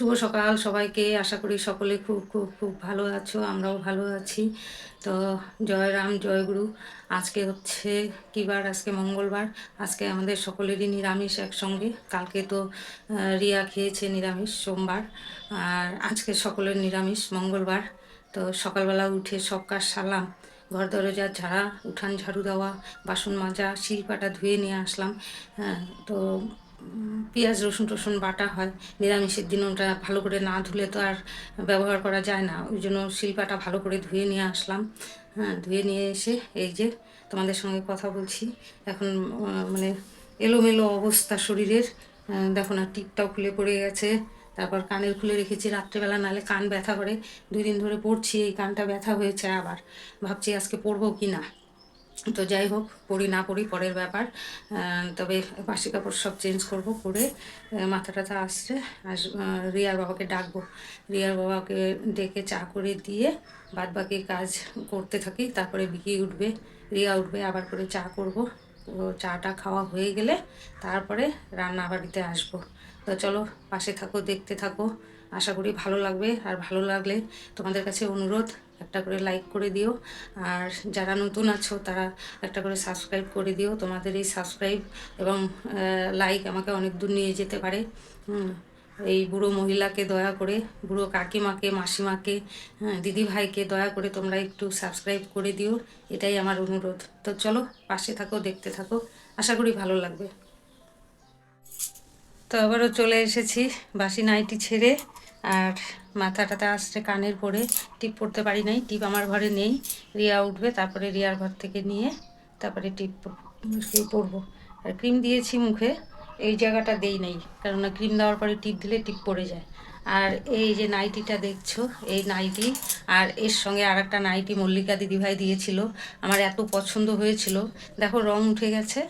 শুভ সকাল সবাইকে। আশা করি সকলে খুব খুব খুব ভালো আছো, আমরাও ভালো আছি। তো জয় রাম, জয় গুরু। আজকে হচ্ছে কী বার? আজকে মঙ্গলবার। আজকে আমাদের সকলেরই নিরামিষ একসঙ্গে। কালকে তো রিয়া খেয়েছে নিরামিষ সোমবার। আর আজকে সকলের নিরামিষ মঙ্গলবার। তো সকালবেলা উঠে সব কাজ সারলাম। ঘর দরজা, ঝাড়া, উঠান, ঝাড়ু দেওয়া, বাসন মাজা শিলপাটা ধুয়ে নিয়ে আসলাম। হ্যাঁ তো পেঁয়াজ, রসুন, টসুন বাটা হয়। নিরামিষের দিন ওটা ভালো করে না ধুলে তো আর ব্যবহার করা যায় না। ওই জন্য শিল্পাটা ভালো করে ধুয়ে নিয়ে আসলাম। হ্যাঁ ধুয়ে নিয়ে এসে এই যে তোমাদের সঙ্গে কথা বলছি। এখন মানে এলোমেলো অবস্থা শরীরের। দেখো না, টিপটাও খুলে পড়ে গেছে। তারপর কানের খুলে রেখেছি রাত্রেবেলা, নালে কান ব্যথা করে। দুই দিন ধরে পড়ছি, এই কানটা ব্যথা হয়েছে আবার। ভাবছি আজকে পড়ব কি না। তো যাই হোক পড়ি না পড়ি পরের ব্যাপার। তবে বাসি কাপড় সব চেঞ্জ করব করে মাথা টাথা আসছে। আহ, রিয়ার বাবাকে ডাকবো। রিয়ার বাবাকে ডেকে চা করে দিয়ে বাদ বাকি কাজ করতে থাকি তারপরে বিকি উঠবে রিয়া উঠবে আবার করে চা করব। চাটা খাওয়া হয়ে গেলে তারপরে রান্না বাড়িতে আসব। তো চলো পাশে থাকো দেখতে থাকো। আশা করি ভালো লাগবে। আর ভালো লাগলে তোমাদের কাছে অনুরোধ একটা করে লাইক করে দিও। আর যারা নতুন আছো তারা একটা করে সাবস্ক্রাইব করে দিও। তোমাদের এই সাবস্ক্রাইব এবং লাইক আমাকে অনেক দূর নিয়ে যেতে পারে। এই বুড়ো মহিলাকে দয়া করে বুড়ো কাকিমাকে মাসিমাকে হ্যাঁ, দিদি ভাইকে দয়া করে তোমরা একটু সাবস্ক্রাইব করে দিও। এটাই আমার অনুরোধ। তো চলো পাশে থাকো দেখতে থাকো। আশা করি ভালো লাগবে। তো আবারও চলে এসেছি বাসি নাইটি ছেড়ে। আর মাথাটাতে আসছে কানের পরে। টিপ পরতে পারি নাই, টিপ আমার ঘরে নেই। রিয়া উঠবে, তারপরে রিয়ার ঘর থেকে নিয়ে তারপরে টিপ পরবো আর ক্রিম দিয়েছি মুখে, এই জায়গাটা দেই নাই, কেননা ক্রিম দেওয়ার পরে টিপ দিলে টিপ পড়ে যায়। আর এই যে নাইটিটা দেখছ, এই নাইটি, আর এর সঙ্গে আর একটা নাইটি মল্লিকা দিদিভাই দিয়েছিল, আমার এত পছন্দ হয়েছিল। দেখো রং উঠে গেছে।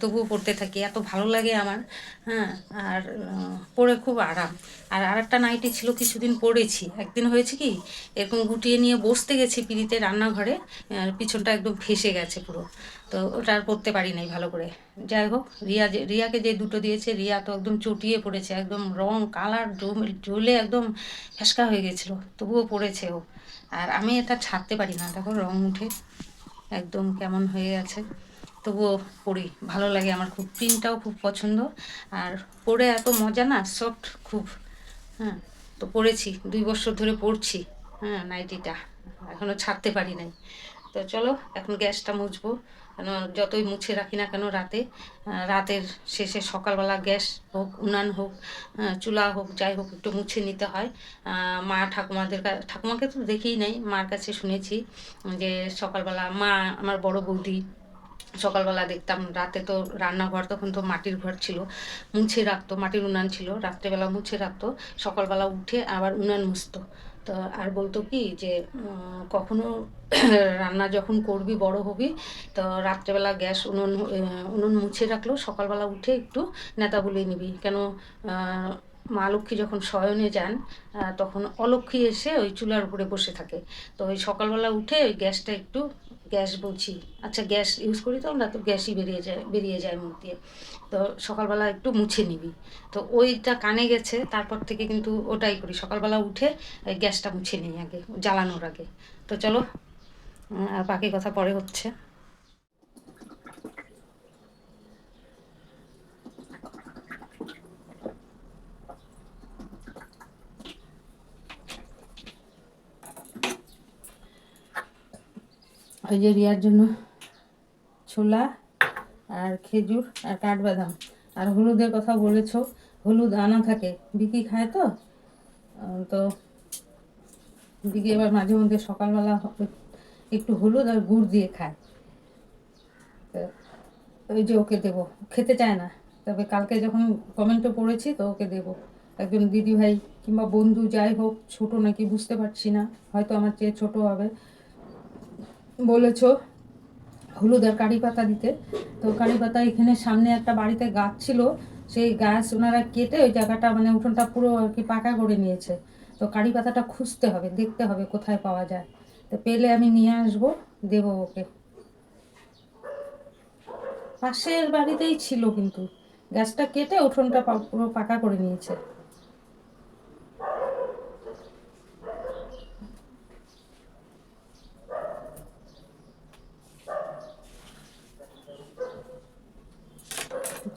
তবুও পড়তে থাকি, এত ভালো লাগে আমার হ্যাঁ আর পরে খুব আরাম। আর আরেকটা নাইটি ছিল, কিছুদিন পড়েছি। একদিন হয়েছে কি, এরকম গুটিয়ে নিয়ে বসতে গেছি পিড়িতে রান্নাঘরে পিছনটা একদম ফেসে গেছে পুরো। তো ওটা আর পরতে পারি নাই ভালো করে। যাই হোক, রিয়া যে, রিয়াকে যে দুটো দিয়েছে, রিয়া তো একদম চটিয়ে পড়েছে, একদম রং, কালার জ্বলে একদম ফ্যাসকা হয়ে গেছিল। তবুও পড়েছে ও। আর আমি এটা ছাড়তে পারি না, দেখো রং উঠে একদম কেমন হয়ে গেছে তবুও পড়ি, ভালো লাগে আমার খুব প্রিন্টটাও খুব পছন্দ। আর পরে এত মজা না সফট খুব হ্যাঁ তো পড়েছি, দুই বছর ধরে পড়ছি হ্যাঁ নাইটিটা এখনও ছাড়তে পারি নাই। তো চলো, এখন গ্যাসটা মুছবো, কেন যতই মুছে রাখি না কেন রাতে রাতের শেষে সকালবেলা গ্যাস হোক, উনান হোক চুলা হোক, যাই হোক, একটু মুছে নিতে হয়। মা ঠাকুমাদের ঠাকুমাকে তো দেখেই নাই, মার কাছে শুনেছি যে সকালবেলা মা, আমার বড় বৌদি সকালবেলা দেখতাম, রাতে তো রান্নাঘর, তখন তো মাটির ঘর ছিল, মুছে রাখতো, মাটির উনান ছিল, রাত্রেবেলা মুছে রাখতো, সকালবেলা উঠে আবার উনান মুছতো। তো আর বলতো কি যে কখনো রান্না যখন করবি, বড় হবি, তো রাত্রেবেলা গ্যাস উনুন উনুন মুছে রাখল সকালবেলা উঠে একটু নেতা বলে নিবি। কেন মা লক্ষ্মী যখন শয়নে যান তখন অলক্ষ্মী এসে ওই চুলার উপরে বসে থাকে। তো ওই সকালবেলা উঠে ওই গ্যাসটা একটু গ্যাস বলছি আচ্ছা গ্যাস ইউজ করি তো আমরা তো গ্যাসই বেরিয়ে যায় বেরিয়ে যায় মুখ দিয়ে। তো সকালবেলা একটু মুছে নিবি। তো ওইটা কানে গেছে, তারপর থেকে কিন্তু ওটাই করি। সকালবেলা উঠে গ্যাসটা মুছে নিই আগে, জ্বালানোর আগে। তো চলো আর বাকি কথা পরে হচ্ছে। ওই যে রিয়ার জন্য ছোলা আর খেজুর আর কাঠবাদাম। আর হলুদের কথা বলেছ, হলুদ আনা থাকে। বিকি খায় তো? তো বিকি এবার মাঝে মধ্যে সকালবেলা একটু হলুদ আর গুড় দিয়ে খায়। ওই যে ওকে দেবো। খেতে চায় না। তবে কালকে যখন কমেন্টে পড়েছি তো ওকে দেবো। একজন দিদি ভাই কিংবা বন্ধু যাই হোক, ছোট নাকি বুঝতে পারছি না। হয়তো আমার চেয়ে ছোট হবে। বলেছ হলুদ আর কারি পাতা দিতে। তো কারি পাতা এখানে সামনে একটা বাড়িতে গাছ ছিল, সেই গাছ ওনারা কেটে ওই জায়গাটা মানে উঠোনটা পুরো আর কি পাকা করে নিয়েছে। তো কারি পাতাটা খুঁজতে হবে, দেখতে হবে কোথায় পাওয়া যায়। তো পেলে আমি নিয়ে আসব, দেবো ওকে। পাশের বাড়িতেই ছিল কিন্তু। গাছটা কেটে উঠোনটা পুরো পাকা করে নিয়েছে।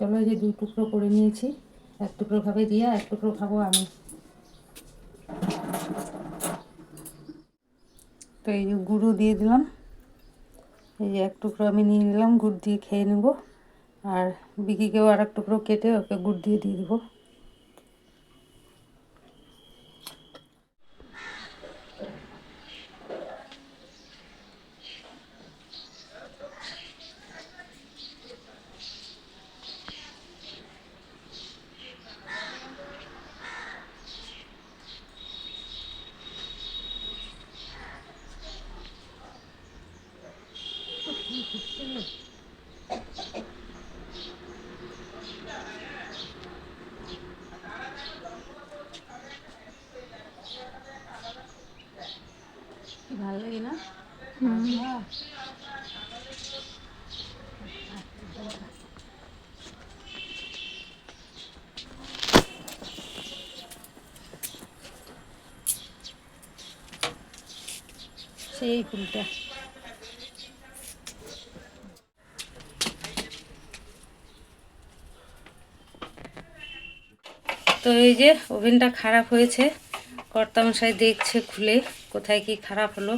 চলো এই যে দুই টুকরো করে নিয়েছি। এক টুকরো খাবে দিয়া এক টুকরো খাব আমি। তো এই যে গুঁড়ো দিয়ে দিলাম। এই যে এক টুকরো আমি নিয়ে নিলাম, গুড় দিয়ে খেয়ে নেব। আর বিকিকেও আর এক টুকরো কেটে ওকে গুড় দিয়ে দিয়ে দেবো। ভালো লাগে না? সেই ফুলটা। তো এই যে ওভেনটা খারাপ হয়েছে, কর্তামশাই দেখছে খুলে, কোথায় কি খারাপ হলো।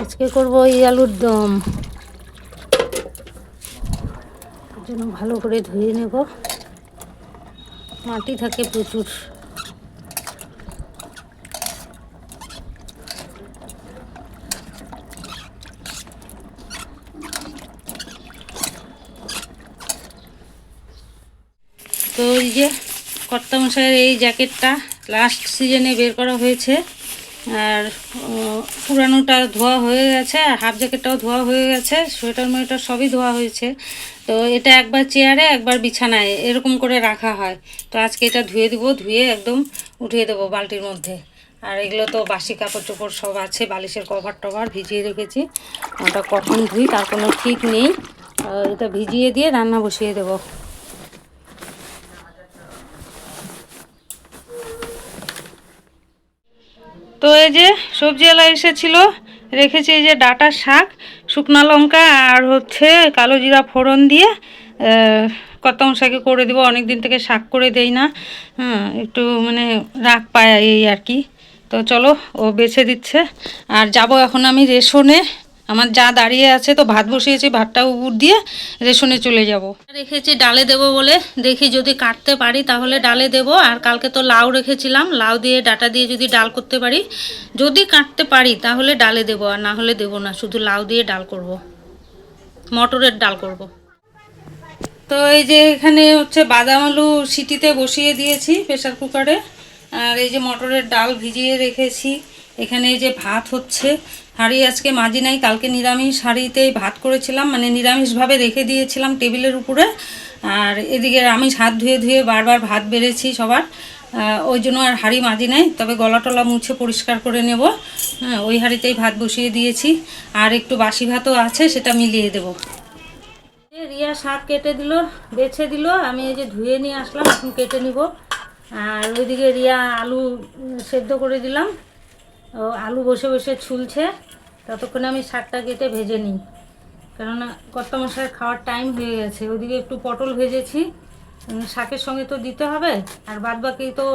আজকে করব এই আলুর দম। জন্য ভালো করে ধুয়ে নেব। মাটি থাকে প্রচুর। তো এই যে কর্তামশাইয়ের এই জ্যাকেটটা লাস্ট সিজনে বের করা হয়েছে। আর পুরানোটা ধোয়া হয়ে গেছে, আর হাফ জ্যাকেটটাও ধোয়া হয়ে গেছে, সোয়েটার মোয়েটার সবই ধোয়া হয়েছে। তো এটা একবার চেয়ারে, একবার বিছানায়, এরকম করে রাখা হয়। তো আজকে এটা ধুয়ে দিব, ধুয়ে একদম উঠিয়ে দেবো বালতির মধ্যে। আর এগুলো তো বাসি কাপড় চোপড় সব আছে, বালিশের কভার টভার ভিজিয়ে রেখেছি। ওটা কখন ধুই, তার কোনো ঠিক নেই। এটা ভিজিয়ে দিয়ে রান্না বসিয়ে দেবো। তো এই যে সবজিওয়ালা এসেছিল, রেখেছি এই যে ডাটার শাক, শুকনো লঙ্কা আর হচ্ছে কালো জিরা ফোড়ন দিয়ে কতম শাকে করে দেবো। অনেক দিন থেকে শাক করে দেই না। হ্যাঁ একটু মানে রাগ পায় এই আর কি। তো চলো, ও বেছে দিচ্ছে। আর যাব এখন আমি রেশনে। আমার যা দাঁড়িয়ে আছে তো ভাত বসিয়েছি ভাতটা উপর দিয়ে রেশনে চলে যাব। রেখেছি ডালে দেব বলে, দেখি যদি কাটতে পারি তাহলে ডালে দেব। আর কালকে তো লাউ রেখেছিলাম, লাউ দিয়ে, ডাটা দিয়ে যদি ডাল করতে পারি, যদি কাটতে পারি তাহলে ডালে দেব, আর না হলে দেব না, শুধু লাউ দিয়ে ডাল করব। মটরের ডাল করব। তো এই যে এখানে হচ্ছে বাদাম আলু সিটিতে বসিয়ে দিয়েছি প্রেসার কুকারে। আর এই যে মটরের ডাল ভিজিয়ে রেখেছি। এখানে এই যে ভাত হচ্ছে হাঁড়ি আজকে মাজি নাই, কালকে নিরামিষ হাঁড়িতেই ভাত করেছিলাম মানে নিরামিষভাবে রেখে দিয়েছিলাম টেবিলের উপরে। আর এদিকে আমিষ হাত ধুয়ে ধুয়ে বারবার ভাত বেড়েছি সবার ওই জন্য আর হাঁড়ি মাজি নাই, তবে গলা টলা মুছে পরিষ্কার করে নেব। হ্যাঁ ওই হাঁড়িতেই ভাত বসিয়ে দিয়েছি। আর একটু বাসি ভাতও আছে, সেটা মিলিয়ে দেবো। রিয়া শাক কেটে দিল, বেছে দিল, আমি এই যে ধুয়ে নিয়ে আসলাম কেটে নিব। আর ওইদিকে রিয়া আলু সেদ্ধ করে দিলাম। আলু বসে বসে ছুলছে, ততক্ষণে আমি শাকটা কেটে ভেজে নিই। কেননা কর্তা মশাই খাওয়ার টাইম হয়ে গেছে, ওদিকে একটু পটল ভেজেছি। শাকের সঙ্গে তো দিতে হবে, আর বাদ বাকি তো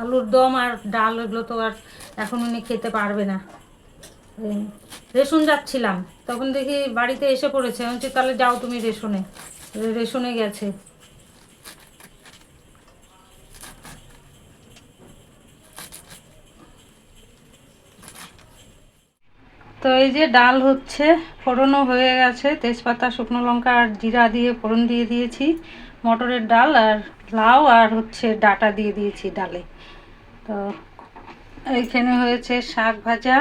আলুর দম আর ডাল এগুলো তো আর এখন উনি খেতে পারবে না। রেশন যাচ্ছিলাম, তখন দেখি বাড়িতে এসে পড়েছে, আমি তাহলে যাও তুমি রেশনে। রেশনে গেছে। তো এই যে ডাল হচ্ছে, ফোড়নও হয়ে গেছে। তেজপাতা, শুকনো লঙ্কা আর জিরা দিয়ে ফোড়ন দিয়ে দিয়েছি। মটরের ডাল আর লাউ আর হচ্ছে ডাটা দিয়ে দিয়েছি ডালে। তো এইখানে হয়েছে শাক ভাজা।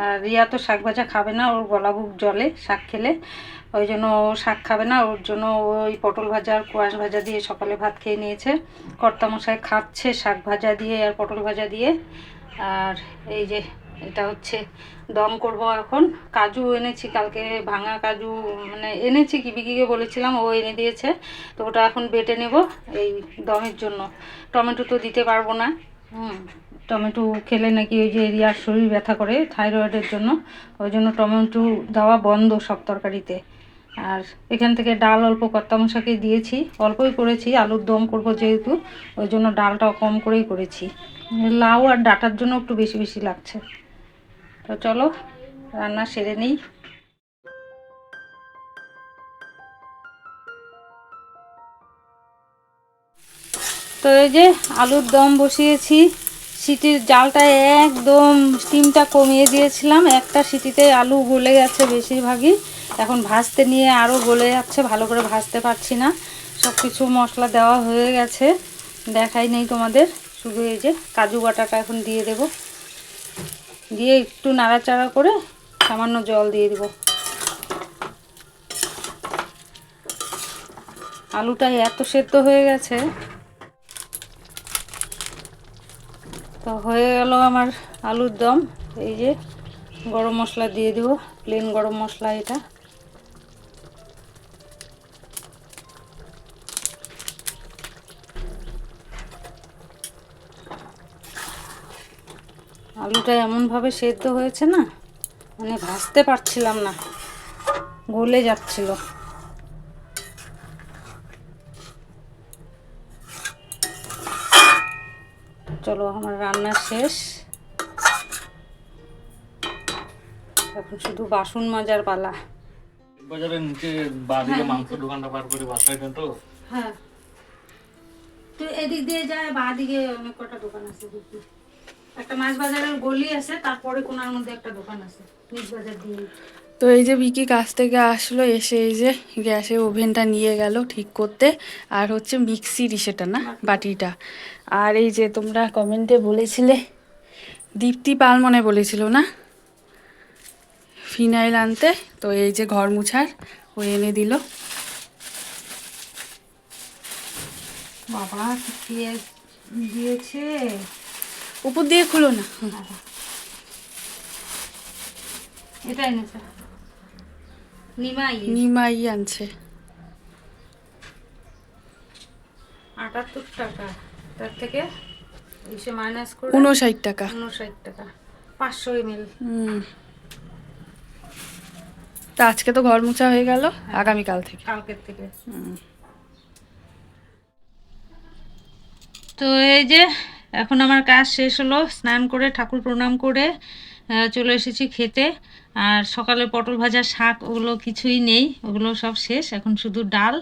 আর রিয়া তো শাক ভাজা খাবে না, ওর গলা বুক জলে শাক খেলে। ওই জন্য ও শাক খাবে না, ওর জন্য ওই পটল ভাজা আর কোয়াশ ভাজা দিয়ে সকালে ভাত খেয়ে নিয়েছে। কর্তামশাই খাচ্ছে শাক ভাজা দিয়ে আর পটল ভাজা দিয়ে। আর এই যে এটা হচ্ছে দম করব এখন। কাজু এনেছি, কালকে ভাঙা কাজু মানে এনেছি কি বিকিকে বলেছিলাম, ও এনে দিয়েছে। তো ওটা এখন বেটে নেব এই দমের জন্য। টমেটো তো দিতে পারব না। হুম, টমেটো খেলে নাকি ওই যে এরিয়ার শরীর ব্যথা করে থাইরয়েডের জন্য। ওই জন্য টমেটো দেওয়া বন্ধ সব তরকারিতে। আর এখান থেকে ডাল অল্প কর্তা মশাকে দিয়েছি। অল্পই করেছি, আলুর দম করব যেহেতু, ওই জন্য ডালটাও কম করেই করেছি। লাউ আর ডাটার জন্য একটু বেশি বেশি লাগছে। তো চলো, রান্না সেরে নিই। তো এই যে আলুর দম বসিয়েছি, সিটির জালটা একদম স্টিমটা কমিয়ে দিয়েছিলাম। একটা সিটিতে আলু গলে গেছে বেশিরভাগই। এখন ভাজতে নিয়ে আরও গলে যাচ্ছে, ভালো করে ভাজতে পারছি না। সব কিছু মশলা দেওয়া হয়ে গেছে। দেখাই নেই তোমাদের। শুধু এই যে কাজু বাটাটা এখন দিয়ে দেব। দিয়ে একটু নাড়াচাড়া করে সামান্য জল দিয়ে দেব। আলুটা এত সেদ্ধ হয়ে গেছে। তো হয়ে গেল আমার আলুর দম। এই যে গরম মশলা দিয়ে দেব প্লেন গরম মশলা এটা। আলুটা এমনভাবে সেদ্ধ হয়েছে না মানে ভাজতে পারছিলাম না গলে যাচ্ছিল। চলো আমার রান্না শেষ। এখন শুধু বাসন মাজার পালা। বাজারের নিচে বাদিকে মাংস দোকানটা পার করে বাসায় তো। হ্যাঁ। তো এদিক দিয়ে যায় বা দিকে অনেক কটা দোকান আছে দেখি। একটা মাছ বাজারের গলি আছে তারপরে কোনার মধ্যে একটা দোকান আছে নিজ বাজার দিয়ে। তো এই যে বিকি কাছ থেকে আসলো এসে এই যে গ্যাসে ওভেনটা নিয়ে গেল ঠিক করতে আর হচ্ছে মিক্সির সেটা না বাটিটা। আর এই যে তোমরা কমেন্টে বলেছিলে দীপ্তি পাল মনে বলেছিল না? ফিনাইল আনতে তো এই যে ঘর মুছার ও এনে দিল। বাবা দিয়েছে? উপর দিয়ে খুলো না। নিমাই নিমাই আনছে। আটাত্তর টাকা। তার থেকে এসে মাইনাস করে উনষাট টাকা। উনষাট টাকা। পাঁচশো এমএল হুম। তা আজকে তো ঘর মুছা হয়ে গেল আগামীকাল থেকে। কালকের থেকে। তো এই যে এখন আমার কাজ শেষ হলো স্নান করে ঠাকুর প্রণাম করে চলে এসেছি খেতে। আর সকালে পটল ভাজা শাক ওগুলো কিছুই নেই ওগুলো সব শেষ। এখন শুধু ডাল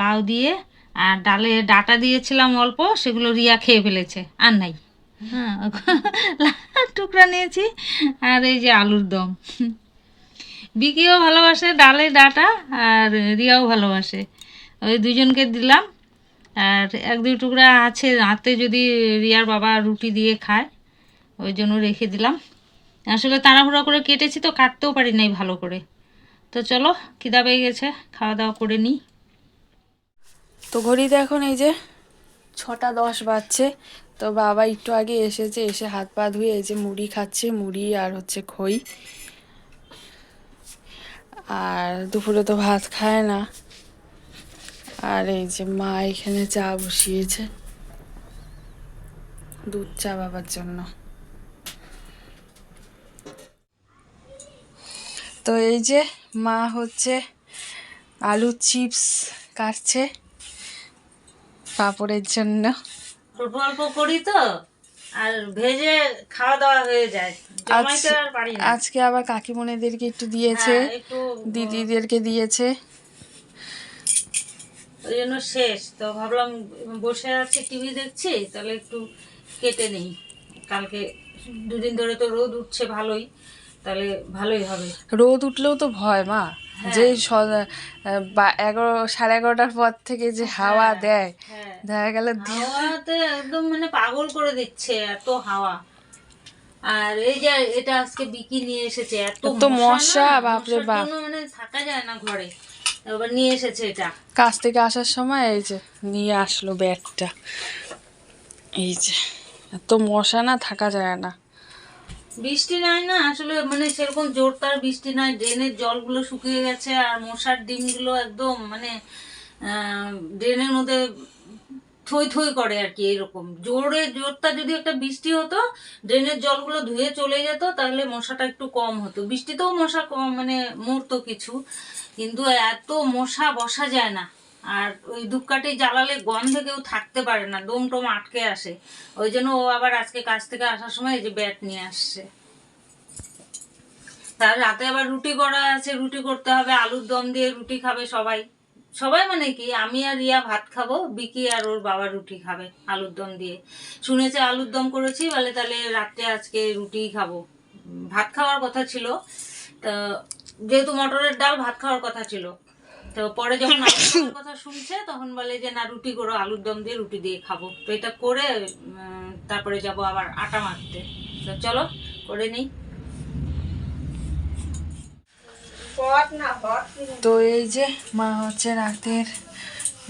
লাউ দিয়ে আর ডালে ডাটা দিয়েছিলাম অল্প সেগুলো রিয়া খেয়ে ফেলেছে আর নাই। হ্যাঁ। টুকরা নিয়েছি আর এই যে আলুর দম। বিকিও ভালোবাসে ডালে ডাটা আর রিয়াও ভালোবাসে। ওই দুজনকে দিলাম আর এক দুই টুকরা আছে রাতে যদি রিয়ার বাবা রুটি দিয়ে খায়, ওই জন্য রেখে দিলাম। আসলে তাড়াহুড়া করে কেটেছি তো, কাটতেও পারি নাই ভালো করে। তো চলো, খিদা পেয়ে গেছে, খাওয়া দাওয়া করে নিই। তো ঘড়িতে এখন এই যে ছটা দশ বাজছে, তো বাবা একটু আগে এসেছে, এসে হাত পা ধুয়ে এই যে মুড়ি খাচ্ছে, মুড়ি আর হচ্ছে খই। আর দুপুরে তো ভাত খায় না। আর এই যে মা এখানে চা বসিয়েছে। দুধ চা বাবার জন্য। তো এই যে মা হচ্ছে আলু চিপস কাটছে পাপড়ের জন্য। অল্প অল্প করি তো আর ভেজে খাওয়া দাওয়া হয়ে যায়। আজকে আবার কাকিমণিদেরকে একটু দিয়েছে হ্যাঁ, দিদিদেরকে দিয়েছে। ওই জন্য শেষ। তো ভাবলাম বসে আছি টিভি দেখছি তাহলে একটু কেটে নেই। কালকে দুদিন ধরে তো রোদ উঠছে ভালোই তাহলে ভালোই হবে। রোদ উঠলেও তো ভয় মা। যে স- এগারো সাড়ে এগারোটার পর থেকে যে হাওয়া দেয় হ্যাঁ। দেখা গেল হাওয়াতে একদম মানে পাগল করে দিচ্ছে এত হাওয়া। আর এই যে এটা আজকে বিকি নিয়ে এসেছে এত এত মশা, বাপরে বাপ। মানে থাকা যায় না ঘরে। এবার নিয়ে এসেছে এটা। কাজ থেকে আসার সময় এই যে নিয়ে আসলো ব্যাগটা। এই যে এত মশা না থাকা যায় না। বৃষ্টি নাই না আসলে মানে সেরকম জোরদার বৃষ্টি নাই। ড্রেনের জলগুলো শুকিয়ে গেছে আর মশার ডিমগুলো একদম মানে ড্রেনের মধ্যে থই থই করে আর কি এরকম। জোরে জোরটা যদি একটা বৃষ্টি হতো ড্রেনের জলগুলো ধুয়ে চলে যেত তাহলে মশাটা একটু কম হতো। বৃষ্টিতেও মশা কম মানে মরতো কিছু। কিন্তু এত মশা বসা যায় না। আর ওই ধূপকাঠি জ্বালালে গন্ধে কেউ থাকতে পারে না দম টম আটকে আসে। ওই জন্য ও আবার আজকে কাজ থেকে আসার সময় এই যে ব্যাট নিয়ে আসছে। তার রাতে আবার রুটি করা আছে, রুটি করতে হবে, আলুর দম দিয়ে রুটি খাবে সবাই। সবাই মানে কি, আমি আর রিয়া ভাত খাব, বিকি আর ওর বাবা রুটি খাবে আলুর দম দিয়ে। শুনেছে আলুর দম করেছি, বলে তাহলে রাত্রে আজকে রুটি খাব। ভাত খাওয়ার কথা ছিল, তো যেহেতু মটরের ডাল ভাত খাওয়ার কথা ছিল। তো পরে যখন আলুর কথা শুনছে তখন বলে যে না রুটি করো আলুর দম দিয়ে রুটি দিয়ে খাব। তো এটা করে তারপরে যাব আবার আটা মাখতে। তো চলো করে নিই। তো এই যে মা হচ্ছে রাতের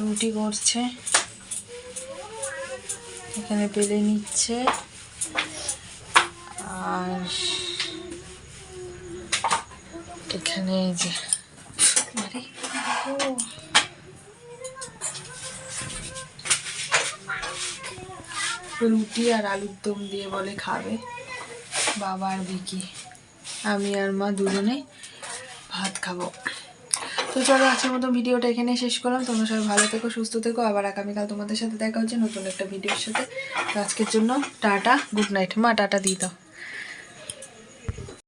রুটি করছে। এখানে পেলে নিচ্ছে। আর এখানে এই যে রুটি আর আলুর দম দিয়ে বলে খাবে। বাবা আর বিকি আমি আর মা দুজনে ভাত খাব। তো চলো আজকের মতো ভিডিওটা এখানে শেষ করলাম। তোমরা সবাই ভালো থেকো, সুস্থ থেকো। আবার আগামীকাল তোমাদের সাথে দেখা হচ্ছে নতুন একটা ভিডিওর সাথে। আজকের জন্য টাটা, গুড নাইট। মা, টাটা দিয়ে দাও।